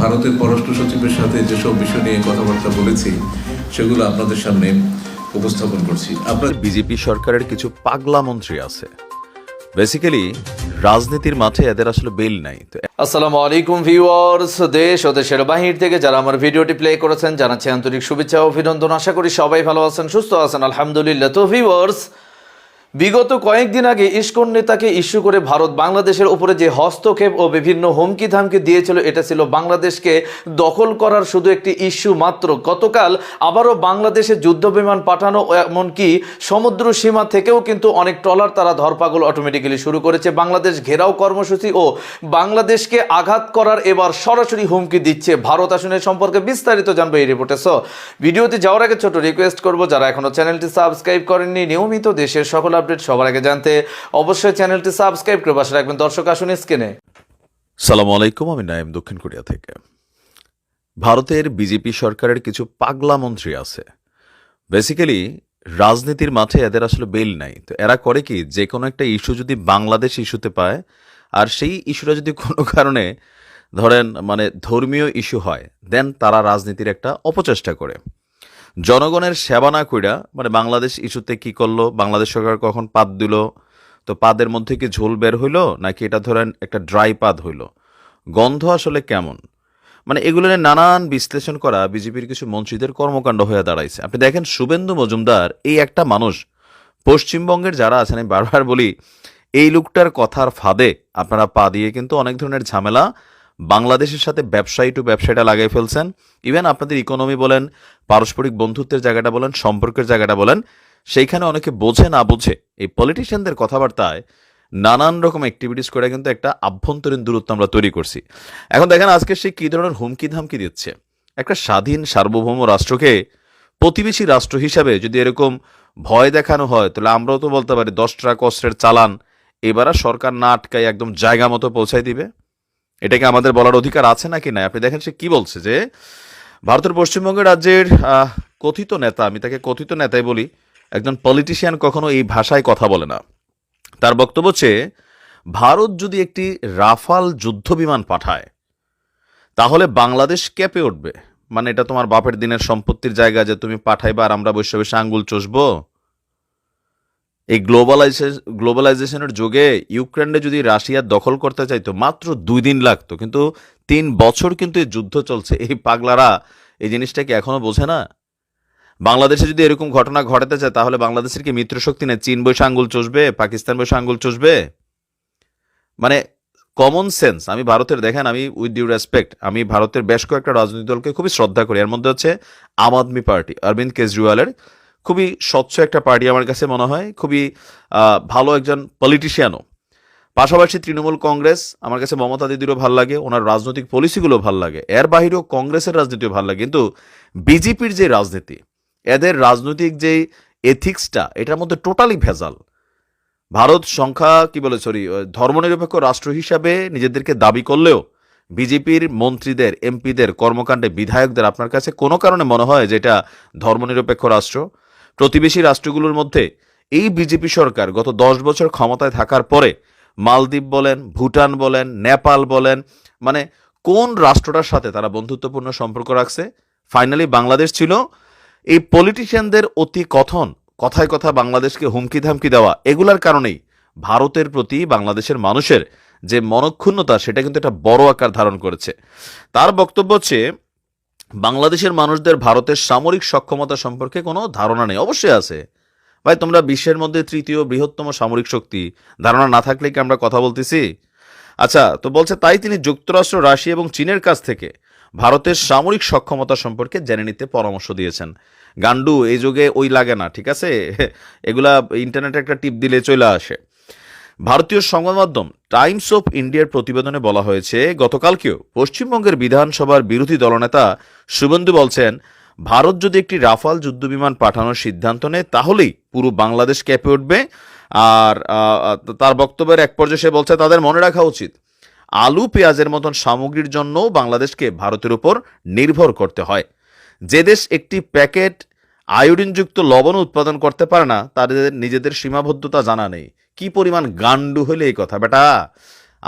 ভারতের পররাষ্ট্র সচিবের সাথে যেসব বিষয় নিয়ে কথাবার্তা বলেছি সেগুলো আপনাদের সামনে উপস্থাপন করছি। আপনার বিজেপি সরকারের কিছু পাগলা মন্ত্রী আছে। বেসিক্যালি রাজনীতির মাঠে এদের আসলে বেল নাই। তো আসসালামু আলাইকুম ভিউয়ার্স দেশ ও দেশের বাহির থেকে যারা আমার ভিডিওটি প্লে করেছেন জানাচ্ছি আন্তরিক শুভেচ্ছা ও অভিনন্দন। আশা করি সবাই ভালো আছেন সুস্থ আছেন আলহামদুলিল্লাহ। তো ভিউয়ার্স বিগত কয়েকদিন আগে ইস্কন নেতাকে ইস্যু করে ভারত বাংলাদেশের উপরে যে হস্তক্ষেপ ও বিভিন্ন হুমকি ধামকি দিয়েছিল, এটা ছিল বাংলাদেশকে দখল করার শুধু একটি ইস্যু মাত্র। গতকাল আবারও বাংলাদেশে যুদ্ধ বিমান পাঠানো এমনকি সমুদ্র সীমা থেকেও কিন্তু অনেক ট্রলার তারা ধরপাগল অটোমেটিক্যালি শুরু করেছে। বাংলাদেশ ঘেরাও কর্মসূচি ও বাংলাদেশকে আঘাত করার এবার সরাসরি হুমকি দিচ্ছে ভারত। আসনের সম্পর্কে বিস্তারিত জানব এই রিপোর্টে সো ভিডিওতে যাওয়ার আগে ছোট রিকোয়েস্ট করব, যারা এখনও চ্যানেলটি সাবস্ক্রাইব করেননি, নিয়মিত দেশের সকল আপডেট সবার আগে জানতে অবশ্যই চ্যানেলটি সাবস্ক্রাইব করে পাশে রাখবেন। দর্শক, আসুন স্ক্রিনে। সালাম আলাইকুম, আমি নাইম দক্ষিণ কোরিয়া থেকে। ভারতের বিজেপি সরকারের কিছু পাগলা মন্ত্রী আছে। বেসিক্যালি রাজনীতির মাঠে এদের আসলে বেল নাই। তো এরা করে কি, যে কোনো একটা ইস্যু যদি বাংলাদেশ ইস্যুতে পায়, আর সেই ইস্যুটা যদি কোনো কারণে, ধরেন মানে ধর্মীয় ইস্যু হয়, দেন তারা রাজনীতির একটা অপচেষ্টা করে। জনগণের সেবা না কইরা মানে বাংলাদেশ ইস্যুতে কি করল? বাংলাদেশ সরকার কখন পাদ দিল? তো পাদের মধ্যে কি ঝোল বের হইল? নাকি এটা ধরেন একটা ড্রাই পাদ হইল? গন্ধ আসলে কেমন? মানে এগুলো নিয়ে নানান বিশ্লেষণ করা বিজেপির কিছু মন্ত্রীদের কর্মকাণ্ড হয়ে দাঁড়াইছে। আপনি দেখেন শুভেন্দু মজুমদার, এই একটা মানুষ, পশ্চিমবঙ্গের যারা আছেন, আমি বারবার বলি, এই লোকটার কথার ফাঁদে আপনারা পা দিয়ে কিন্তু অনেক ধরনের ঝামেলা বাংলাদেশের সাথে ব্যবসায়ী টু ব্যবসায়ীটা লাগাই ফেলছেন। ইভেন আপনাদের ইকোনমি বলেন, পারস্পরিক বন্ধুত্বের জায়গাটা বলেন, সম্পর্কের জায়গাটা বলেন, সেইখানে অনেকে বোঝে না বোঝে। এই পলিটিশিয়ানদের কথাবার্তায় নানান রকম অ্যাক্টিভিটিস করে কিন্তু একটা আভ্যন্তরীণ দূরত্ব আমরা তৈরি করছি। এখন দেখেন আজকে সে কী ধরনের হুমকি ধামকি দিচ্ছে। একটা স্বাধীন, সার্বভৌম রাষ্ট্রকে প্রতিবেশী রাষ্ট্র হিসাবে যদি এরকম ভয় দেখানো হয়, তাহলে আমরাও তো বলতে পারি দশ ট্রাক অস্ত্রের চালান, এবার সরকার না আটকায় একদম জায়গা মতো পৌঁছায় দিবে। এটাকে আমাদের বলার অধিকার আছে নাকি না আপনি দেখেন সে কি বলছে যে, ভারতের পশ্চিমবঙ্গের রাজ্যের কথিত নেতা, আমি তাকে কথিত নেতাই বলি, একজন পলিটিশিয়ান কখনো এই ভাষায় কথা বলে না। তার বক্তব্য হচ্ছে, ভারত যদি একটি রাফাল যুদ্ধ বিমান পাঠায়, তাহলে বাংলাদেশ কেঁপে উঠবে। মানে এটা তোমার বাপের দিনের সম্পত্তির জায়গা যে তুমি পাঠাইবা আর আমরা বসে বসে আঙ্গুল চষবো। এই গ্লোবালাইজেশন গ্লোবালাইজেশনের যুগে ইউক্রেনে যদি রাশিয়া দখল করতে চাইতো, মাত্র দুই দিন লাগতো। কিন্তু তিন বছর কিন্তু এই যুদ্ধ চলছে। এই পাগলারা এই জিনিসটা কি এখনও বোঝে না। বাংলাদেশে যদি এরকম ঘটনা ঘটাতে চায়, তাহলে বাংলাদেশের কি মিত্রশক্তি নেই? চীন বসে আঙ্গুল চষবে? পাকিস্তান বসে আঙ্গুল চষবে? মানে কমন সেন্স আমি ভারতের, দেখেন, আমি উইথ ডিউ রেসপেক্ট আমি ভারতের বেশ কয়েকটা রাজনৈতিক দলকে খুবই শ্রদ্ধা করি। এর মধ্যে হচ্ছে আম আদমি পার্টি, অরবিন্দ কেজরিওয়ালের খুবই স্বচ্ছ একটা পার্টি আমার কাছে মনে হয়। খুবই ভালো একজন পলিটিশিয়ানও পাশাপাশি তৃণমূল কংগ্রেস, আমার কাছে মমতা দিদিরও ভালো লাগে, ওনার রাজনৈতিক পলিসিগুলো ভালো লাগে। এর বাহিরেও কংগ্রেসের রাজনীতিও ভালো লাগে। কিন্তু বিজেপির যে রাজনীতি, এদের রাজনৈতিক যে এথিক্সটা এটার মধ্যে টোটালি ভেজাল। ভারত সংখ্যা, কি বলে সরি ধর্মনিরপেক্ষ রাষ্ট্র হিসাবে নিজেদেরকে দাবি করলেও বিজেপির মন্ত্রীদের, এমপিদের, কর্মকাণ্ডে বিধায়কদের আপনার কাছে কোনো কারণে মনে হয় যে এটা ধর্মনিরপেক্ষ রাষ্ট্র? প্রতিবেশী রাষ্ট্রগুলোর মধ্যে এই বিজেপি সরকার গত দশ বছর ক্ষমতায় থাকার পরে মালদ্বীপ বলেন, ভুটান বলেন, নেপাল বলেন মানে কোন রাষ্ট্রটার সাথে তারা বন্ধুত্বপূর্ণ সম্পর্ক রাখছে? ফাইনালি বাংলাদেশ ছিল। এই পলিটিশিয়ানদের অতি কথন, কথায় কথা বাংলাদেশকে হুমকি ধামকি দেওয়া, এগুলার কারণেই ভারতের প্রতি বাংলাদেশের মানুষের যে মনক্ষুণ্ণতা, সেটা কিন্তু একটা বড় আকার ধারণ করেছে। তার বক্তব্য হচ্ছে বাংলাদেশের মানুষদের ভারতের সামরিক সক্ষমতা সম্পর্কে কোনো ধারণা নেই। অবশ্যই আছে। ভাই, তোমরা বিশ্বের মধ্যে তৃতীয় বৃহত্তম সামরিক শক্তি। ধারণা না থাকলে কি আমরা কথা বলতেছি? আচ্ছা তো বলছে তাই তিনি যুক্তরাষ্ট্র, রাশিয়া এবং চীনের কাছ থেকে ভারতের সামরিক সক্ষমতা সম্পর্কে জেনে নিতে পরামর্শ দিয়েছেন। গান্ডু এই যুগে ওই লাগে না, ঠিক আছে? এগুলা ইন্টারনেটে একটা টিপ দিলে চলে আসে। ভারতীয় সংবাদ মাধ্যম টাইমস অফ ইন্ডিয়ার প্রতিবেদনে বলা হয়েছে, গতকালকেও পশ্চিমবঙ্গের বিধানসভার বিরোধী দলনেতা শুভেন্দু বলছেন, ভারত যদি একটি রাফাল যুদ্ধবিমান পাঠানোর সিদ্ধান্ত নেয়, তাহলেই পুরো বাংলাদেশ কেঁপে উঠবে। আর তার বক্তব্যের এক পর্যায়ে সে বলছে, তাদের মনে রাখা উচিত, আলু, পেঁয়াজের মতন সামগ্রীর জন্য বাংলাদেশকে ভারতের উপর নির্ভর করতে হয়। যে দেশ একটি প্যাকেট আয়োডিনযুক্ত লবণ উৎপাদন করতে পারে না, তাদের নিজেদের সীমাবদ্ধতা জানা নেই। কি পরিমাণ গান্ডু হলে এই কথা? বেটা,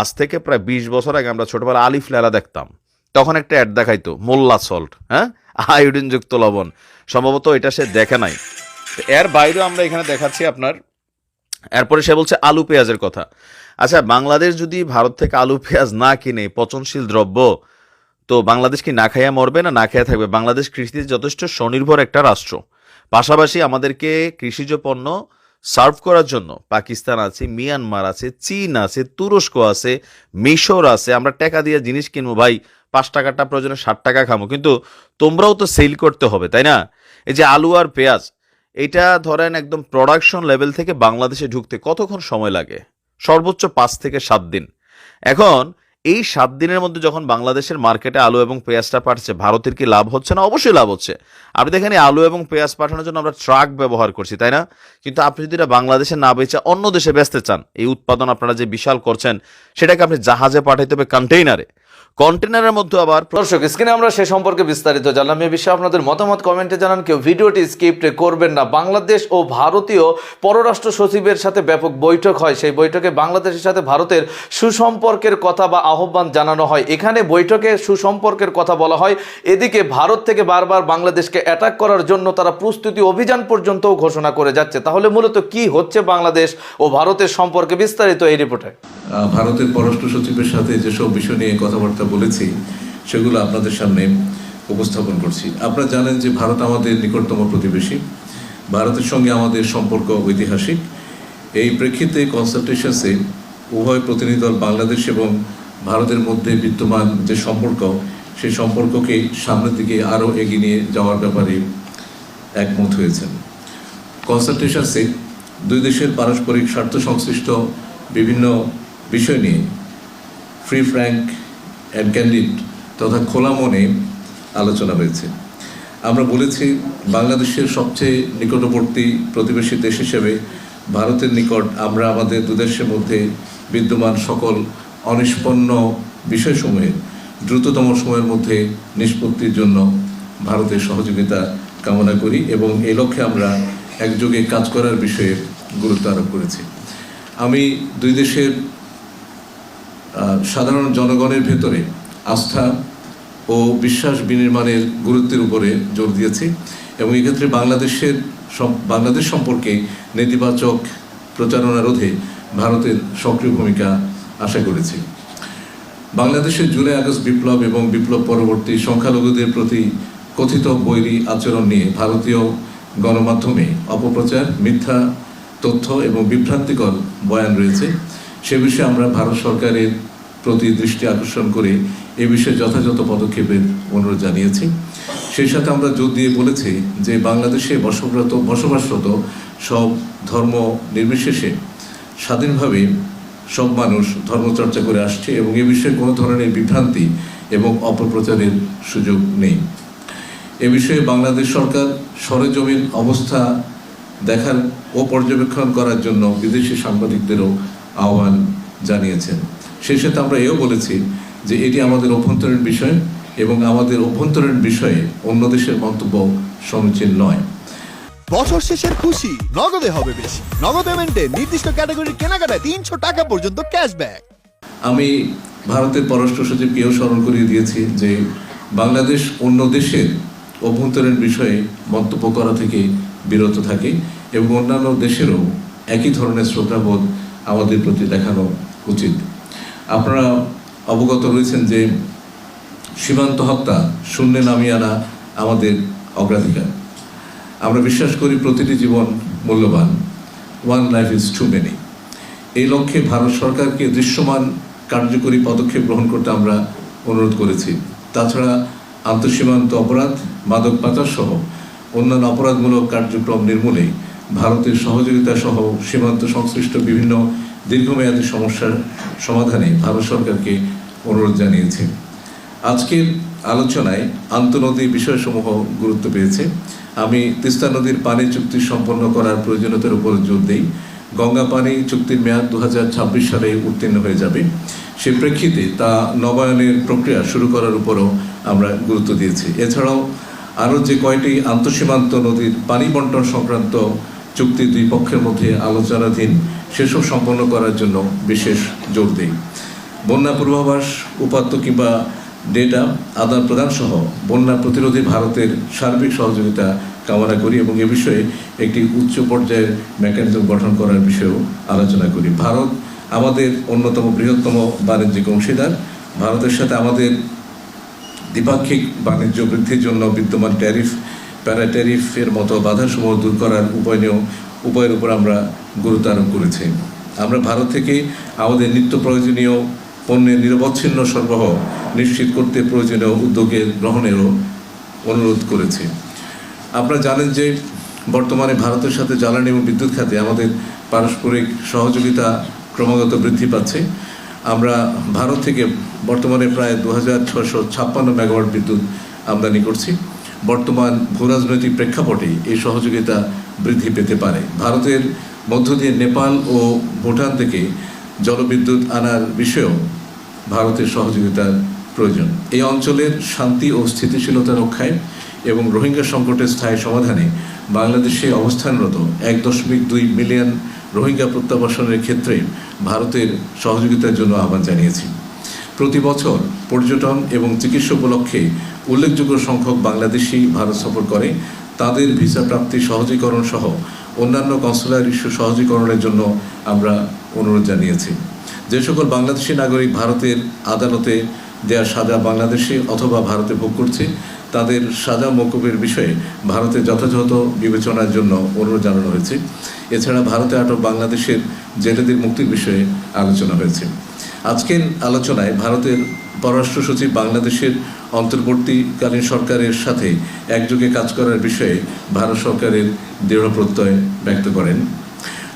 আজ থেকে প্রায় বিশ বছর আগে আমরা ছোটবেলা আলিফ লেলা দেখতাম। তখন একটা অ্যাড দেখাইতো, মোল্লা সল্ট হ্যাঁ? আয়োডিনযুক্ত লবণ। সম্ভবত এটা সে দেখে নাই। এর বাইরেও আমরা এখানে দেখাচ্ছি আপনার, এরপরে সে বলছে আলু পেঁয়াজের কথা। আচ্ছা বাংলাদেশ যদি ভারত থেকে আলু পেঁয়াজ না কিনে পচনশীল দ্রব্য, তো বাংলাদেশ কি না খাইয়া মরবে না না খাইয়া থাকবে? বাংলাদেশ কৃষিতে যথেষ্ট স্বনির্ভর একটা রাষ্ট্র। পাশাপাশি আমাদেরকে কৃষিজ পণ্য সার্ভ করার জন্য পাকিস্তান আছে, মিয়ানমার আছে, চীন আছে, তুরস্ক আছে, মিশর আছে। আমরা টাকা দিয়ে জিনিস কিনবো। ভাই, পাঁচ টাকাটা প্রয়োজনে ষাট টাকা খামো। কিন্তু তোমরাও তো সেল করতে হবে, তাই না? এই যে আলু আর পেঁয়াজ, এটা ধরেন একদম প্রোডাকশন লেভেল থেকে বাংলাদেশে ঢুকতে কতক্ষণ সময় লাগে? সর্বোচ্চ পাঁচ থেকে সাত দিন। এখন এই সাত দিনের মধ্যে যখন বাংলাদেশের মার্কেটে আলু এবং পেঁয়াজটা পাঠছে ভারতের কি লাভ হচ্ছে না? অবশ্যই লাভ হচ্ছে। আপনি দেখেন আলু এবং পেঁয়াজ পাঠানোর জন্য আমরা ট্রাক ব্যবহার করছি, তাই না? কিন্তু আপনি যদি এটা বাংলাদেশে না বেচে অন্য দেশে বেচতে চান, এই উৎপাদন আপনারা যে বিশাল করছেন, সেটাকে আপনি জাহাজে পাঠাইতে হবে কন্টেইনারে কন্টেইনারের মধ্যে আবার দর্শক স্ক্রিনে আমরা সে সম্পর্কে বিস্তারিত জানলাম। এ বিষয়ে আপনাদের মতামত কমেন্টে জানান। কেউ ভিডিওটি স্কিপ্ট করবেন না। বাংলাদেশ ও ভারতীয় পররাষ্ট্র সচিবের সাথে ব্যাপক বৈঠক হয়। সেই বৈঠকে বাংলাদেশের সাথে ভারতের সুসম্পর্কের কথা বা আহ্বান জানানো হয়। এখানে বৈঠকে সুসম্পর্কের কথা বলা হয়। এদিকে ভারত থেকে বারবার বাংলাদেশকে অ্যাটাক করার জন্য তারা প্রস্তুতি অভিযান পর্যন্তও ঘোষণা করে যাচ্ছে। তাহলে মূলত কি হচ্ছে বাংলাদেশ ও ভারতের সম্পর্কে বিস্তারিত এই রিপোর্টে আহ, ভারতের পররাষ্ট্র সচিবের সাথে যেসব বিষয় নিয়ে কথাবার্তা বলেছি, সেগুলো আপনাদের সামনে উপস্থাপন করছি। আপনারা জানেন যে ভারত আমাদের নিকটতম প্রতিবেশী। ভারতের সঙ্গে আমাদের সম্পর্ক ঐতিহাসিক। এই প্রেক্ষিতে কনসালটেশনসে উভয় প্রতিনিধি দল বাংলাদেশ এবং ভারতের মধ্যে বিদ্যমান যে সম্পর্ক সেই সম্পর্ককে সামনের দিকে আরও এগিয়ে নিয়ে যাওয়ার ব্যাপারে একমত হয়েছেন। কনসালটেশনসে দুই দেশের পারস্পরিক স্বার্থ সংশ্লিষ্ট বিভিন্ন বিষয় নিয়ে ফ্রি ফ্র্যাঙ্ক অ্যান্ড ক্যান্ডিড তথা খোলা মনে আলোচনা হয়েছে। আমরা বলেছি বাংলাদেশের সবচেয়ে নিকটবর্তী প্রতিবেশী দেশ হিসেবে ভারতের নিকট আমরা আমাদের দুদেশের মধ্যে বিদ্যমান সকল অনিষ্পন্ন বিষয়সমূহের দ্রুততম সময়ের মধ্যে নিষ্পত্তির জন্য ভারতের সহযোগিতা কামনা করি এবং এই লক্ষ্যে আমরা একযোগে কাজ করার বিষয়ে গুরুত্ব আরোপ করেছি। আমি দুই দেশের সাধারণ জনগণের ভেতরে আস্থা ও বিশ্বাস বিনির্মাণের গুরুত্বের উপরে জোর দিয়েছি এবং এক্ষেত্রে বাংলাদেশের বাংলাদেশ সম্পর্কে নেতিবাচক প্রচারণা রোধে ভারতের সক্রিয় ভূমিকা আশা করেছি। বাংলাদেশের জুলাই আগস্ট বিপ্লব এবং বিপ্লব পরবর্তী সংখ্যালঘুদের প্রতি কথিত বৈরী আচরণ নিয়ে ভারতীয় গণমাধ্যমে অপপ্রচার, মিথ্যা তথ্য এবং বিভ্রান্তিকর বয়ান রয়েছে। সে বিষয়ে আমরা ভারত সরকারের প্রতি দৃষ্টি আকর্ষণ করে এ বিষয়ে যথাযথ পদক্ষেপের অনুরোধ জানিয়েছি। সেই সাথে আমরা জোর দিয়ে বলেছি যে বাংলাদেশে বসবাসরত বসবাসরত সব ধর্ম নির্বিশেষে স্বাধীনভাবে সব মানুষ ধর্মচর্চা করে আসছে এবং এ বিষয়ে কোনো ধরনের বিভ্রান্তি এবং অপপ্রচারের সুযোগ নেই। এ বিষয়ে বাংলাদেশ সরকার সরেজমিন অবস্থা দেখার ও পর্যবেক্ষণ করার জন্য বিদেশি সাংবাদিকদেরও আহ্বান জানিয়েছেন। সেই সাথে আমরা এও বলেছি যে এটি আমাদের অভ্যন্তরীণ বিষয় এবং আমাদের অভ্যন্তরীণ বিষয়ে অন্য দেশের মন্তব্য সমীচীন নয়। বছর শেষের খুশি নগদে হবে বেশি। নগদ পেমেন্টে নির্দিষ্ট ক্যাটাগরির কেনাকাটায় তিনশো টাকা পর্যন্ত ক্যাশব্যাক আমি ভারতের পররাষ্ট্র সচিবকেও স্মরণ করিয়ে দিয়েছি যে বাংলাদেশ অন্য দেশের অভ্যন্তরীণ বিষয়ে মন্তব্য করা থেকে বিরত থাকে এবং অন্যান্য দেশেরও একই ধরনের শ্রদ্ধাবোধ আমাদের প্রতি দেখানো উচিত। আপনারা অবগত রয়েছেন যে সীমান্ত হত্যা শূন্যে নামিয়ে আনা আমাদের অগ্রাধিকার। আমরা বিশ্বাস করি প্রতিটি জীবন মূল্যবান। One life is too many এই লক্ষ্যে ভারত সরকারকে দৃশ্যমান কার্যকরী পদক্ষেপ গ্রহণ করতে আমরা অনুরোধ করেছি। তাছাড়া আন্তঃসীমান্ত অপরাধ, মাদক পাচার সহ অন্যান্য অপরাধমূলক কার্যক্রম নির্মূলে ভারতের সহযোগিতা সহ সীমান্ত সংশ্লিষ্ট বিভিন্ন দীর্ঘমেয়াদী সমস্যার সমাধানে ভারত সরকারকে অনুরোধ জানিয়েছে। আজকের আলোচনায় আন্তনদী বিষয়সমূহ গুরুত্ব পেয়েছে। আমি তিস্তা নদীর পানি চুক্তি সম্পন্ন করার প্রয়োজনীয়তার উপর জোর দিই। গঙ্গা পানি চুক্তির মেয়াদ দু হাজার ছাব্বিশ সালে উত্তীর্ণ হয়ে যাবে। সে প্রেক্ষিতে তা নবায়নের প্রক্রিয়া শুরু করার উপরও আমরা গুরুত্ব দিয়েছি। এছাড়াও আরও যে কয়টি আন্তঃসীমান্ত নদীর পানি বন্টন সংক্রান্ত চুক্তি দুই পক্ষের মধ্যে আলোচনাধীন সেসব সম্পন্ন করার জন্য বিশেষ জোর দেই। বন্যা পূর্বাভাস, উপাত্ত কিংবা ডেটা, আদান প্রদান সহ বন্যা প্রতিরোধে ভারতের সার্বিক সহযোগিতা কামনা করি এবং এ বিষয়ে একটি উচ্চ পর্যায়ের মেকানিজম গঠন করার বিষয়েও আলোচনা করি। ভারত আমাদের অন্যতম বৃহত্তম বাণিজ্যিক অংশীদার। ভারতের সাথে আমাদের দ্বিপাক্ষিক বাণিজ্য বৃদ্ধির জন্য বিদ্যমান ট্যারিফ প্যারা ট্যারিফের মতো বাধাসমূহ দূর করার উপায় নিয়েও, উপায়ের উপর আমরা গুরুত্ব আরোপ করেছি। আমরা ভারত থেকে আমাদের নিত্য প্রয়োজনীয় পণ্যের নিরবচ্ছিন্ন সরবরাহ নিশ্চিত করতে প্রয়োজনীয় উদ্যোগের গ্রহণেরও অনুরোধ করেছি। আপনারা জানেন যে বর্তমানে ভারতের সাথে জ্বালানি এবং বিদ্যুৎ খাতে আমাদের পারস্পরিক সহযোগিতা ক্রমাগত বৃদ্ধি পাচ্ছে। আমরা ভারত থেকে বর্তমানে প্রায় দু হাজার ছশো ছাপ্পান্ন মেগাওয়াট বিদ্যুৎ আমদানি করছি। বর্তমান ভূরাজনৈতিক প্রেক্ষাপটে এই সহযোগিতা বৃদ্ধি পেতে পারে। ভারতের মধ্য দিয়ে নেপাল ও ভুটান থেকে জলবিদ্যুৎ আনার বিষয়েও ভারতের সহযোগিতার প্রয়োজন। এই অঞ্চলের শান্তি ও স্থিতিশীলতা রক্ষায় এবং রোহিঙ্গা সংকটের স্থায়ী সমাধানে বাংলাদেশে অবস্থানরত এক দশমিক দুই মিলিয়ন রোহিঙ্গা প্রত্যাবাসনের ক্ষেত্রে ভারতের সহযোগিতার জন্য আহ্বান জানিয়েছি। প্রতি বছর পর্যটন এবং চিকিৎসা উপলক্ষে উল্লেখযোগ্য সংখ্যক বাংলাদেশি ভারত সফর করে। তাদের ভিসা প্রাপ্তি সহজীকরণ সহ অন্যান্য কনসুলার ইস্যু সহজীকরণের জন্য আমরা অনুরোধ জানিয়েছি। যে সকল বাংলাদেশি নাগরিক ভারতের আদালতে দেয়া সাজা বাংলাদেশে অথবা ভারতে ভোগ করছে, তাদের সাজা মকুবের বিষয়ে ভারতের যথাযথ বিবেচনার জন্য অনুরোধ জানানো হয়েছে। এছাড়া ভারতে আটক বাংলাদেশের জেলেদের মুক্তির বিষয়ে আলোচনা হয়েছে। আজকের আলোচনায় ভারতের পররাষ্ট্র সচিব বাংলাদেশের অন্তর্বর্তীকালীন সরকারের সাথে একযোগে কাজ করার বিষয়ে ভারত সরকারের দৃঢ় প্রত্যয় ব্যক্ত করেন।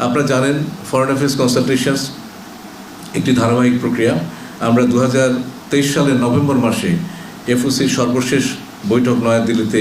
আপনারা জানেন ফরেন অ্যাফেয়ার্স কনসালটেশনস একটি ধারাবাহিক প্রক্রিয়া। আমরা দু হাজার তেইশ সালের নভেম্বর মাসে এফওসির সর্বশেষ বৈঠক নয়াদিল্লিতে